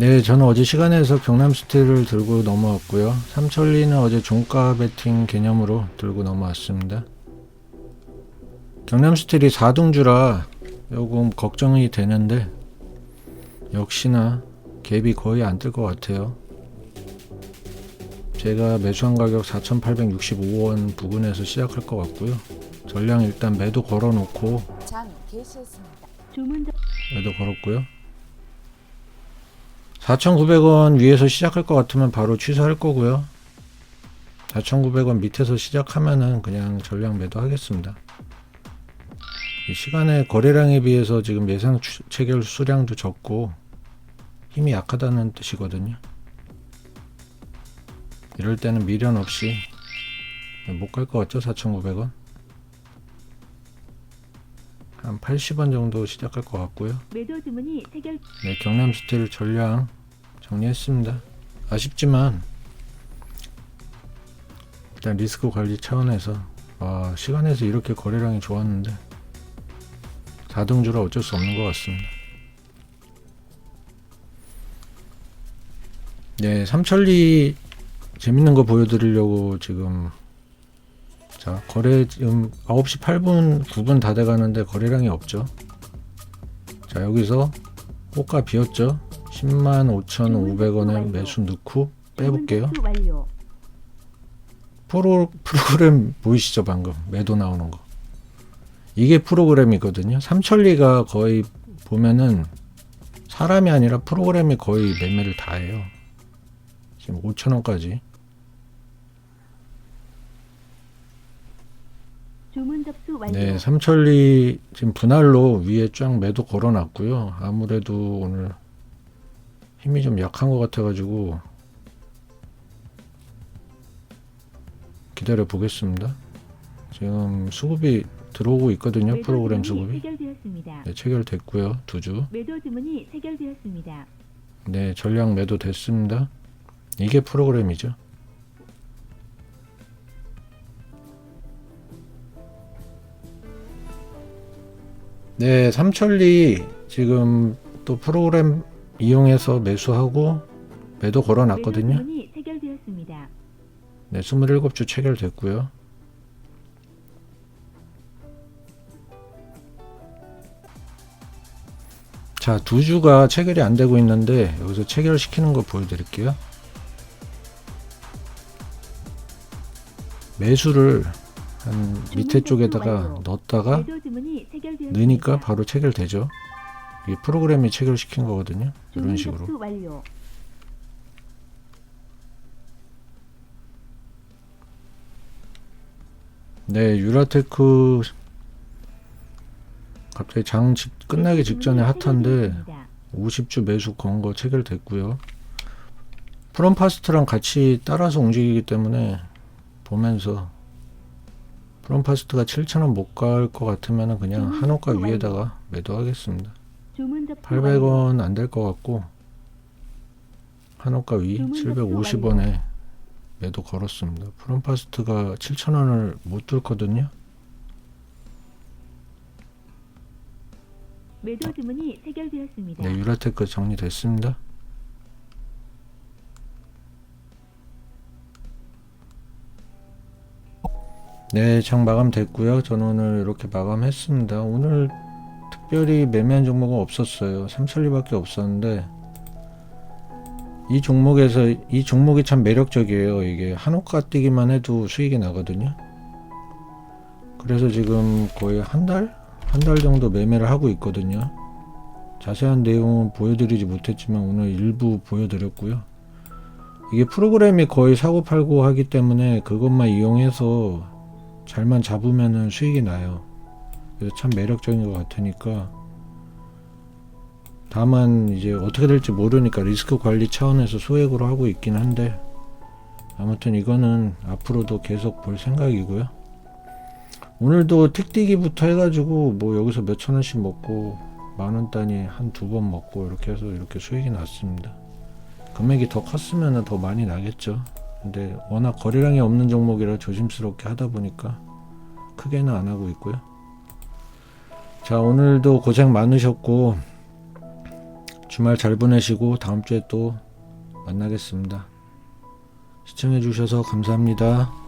네, 저는 어제 시간에서 경남 스틸을 들고 넘어왔고요. 삼천리는 어제 종가 베팅 개념으로 들고 넘어왔습니다. 경남 스틸이 4등주라 조금 걱정이 되는데 역시나 갭이 거의 안 뜰 것 같아요. 제가 매수한 가격 4,865원 부근에서 시작할 것 같고요. 전량 일단 매도 걸어놓고 매도 걸었고요. 4,900원 위에서 시작할 것 같으면 바로 취소할 거고요. 4,900원 밑에서 시작하면은 그냥 전량 매도 하겠습니다. 이 시간의 거래량에 비해서 지금 예상 추- 체결 수량도 적고 힘이 약하다는 뜻이거든요. 이럴 때는 미련 없이 못 갈 것 같죠? 4,900원. 한 80원 정도 시작할 것 같고요. 매도 주문이 체결 네, 경남 스틸 전량 정리했습니다. 아쉽지만 일단 리스크 관리 차원에서 와, 시간에서 이렇게 거래량이 좋았는데 4등주라 어쩔 수 없는 것 같습니다. 네, 삼천리 재밌는 거 보여드리려고 지금 자 거래 지금 9시 8분 9분 다 돼가는데 거래량이 없죠. 자 여기서 호가 비었죠 10만 5,500원에 매수 넣고 빼볼게요. 접수 완료. 프로, 프로그램 보이시죠 방금? 매도 나오는 거. 이게 프로그램이거든요. 삼천리가 거의 보면은 사람이 아니라 프로그램이 거의 매매를 다 해요. 지금 5천원까지. 주문 접수 완료. 네 삼천리 지금 분할로 위에 쫙 매도 걸어놨고요. 아무래도 오늘 힘이 좀 약한 것 같아가지고 기다려 보겠습니다. 지금 수급이 들어오고 있거든요 프로그램 수급이. 네, 체결됐고요 두 주. 매도 주문이 체결되었습니다. 네 전량 매도 됐습니다. 이게 프로그램이죠. 네 삼천리 지금 또 프로그램 이용해서 매수하고 매도 걸어 매도 놨거든요. 주문이 체결되었습니다. 네 27주 체결됐고요. 자 두 주가 체결이 안 되고 있는데 여기서 체결시키는 거 보여드릴게요. 매수를 한 밑에 쪽에다가 넣었다가. 넣으니까 바로 체결되죠 이게 프로그램이 체결시킨 거거든요 이런 식으로. 네 유라테크 갑자기 장 직- 끝나기 직전에 핫한데 체결되었습니다. 50주 매수 건 거 체결됐고요. 프롬파스트랑 같이 따라서 움직이기 때문에 보면서 프롬파스트가 7,000원 못 갈 것 같으면 그냥 한호가 접수 위에다가 매도하겠습니다. 주문 접수 완료. 800원 안 될 것 같고 한호가 위 주문 접수 750원에 매도 걸었습니다. 프롬파스트가 7,000원을 못 뚫거든요. 매도 주문이 체결되었습니다. 네, 유라테크 정리됐습니다. 네, 장 마감됐고요. 저는 오늘 이렇게 마감했습니다. 오늘 특별히 매매한 종목은 없었어요. 삼천리밖에 없었는데 이 종목에서 이 종목이 참 매력적이에요. 이게 한호가 뛰기만 해도 수익이 나거든요. 그래서 지금 거의 한 달? 한 달 정도 매매를 하고 있거든요. 자세한 내용은 보여드리지 못했지만 오늘 일부 보여드렸고요. 이게 프로그램이 거의 사고 팔고 하기 때문에 그것만 이용해서 잘만 잡으면은 수익이 나요. 그래서 참 매력적인 것 같으니까 다만 이제 어떻게 될지 모르니까 리스크 관리 차원에서 소액으로 하고 있긴 한데 아무튼 이거는 앞으로도 계속 볼 생각이고요. 오늘도 틱뛰기부터 해가지고 뭐 여기서 몇천 원씩 먹고 만 원 단위 한 두 번 먹고 이렇게 해서 이렇게 수익이 났습니다. 금액이 더 컸으면 더 많이 나겠죠. 근데 워낙 거래량이 없는 종목이라 조심스럽게 하다 보니까 크게는 안 하고 있고요. 자 오늘도 고생 많으셨고 주말 잘 보내시고 다음 주에 또 만나겠습니다. 시청해 주셔서 감사합니다.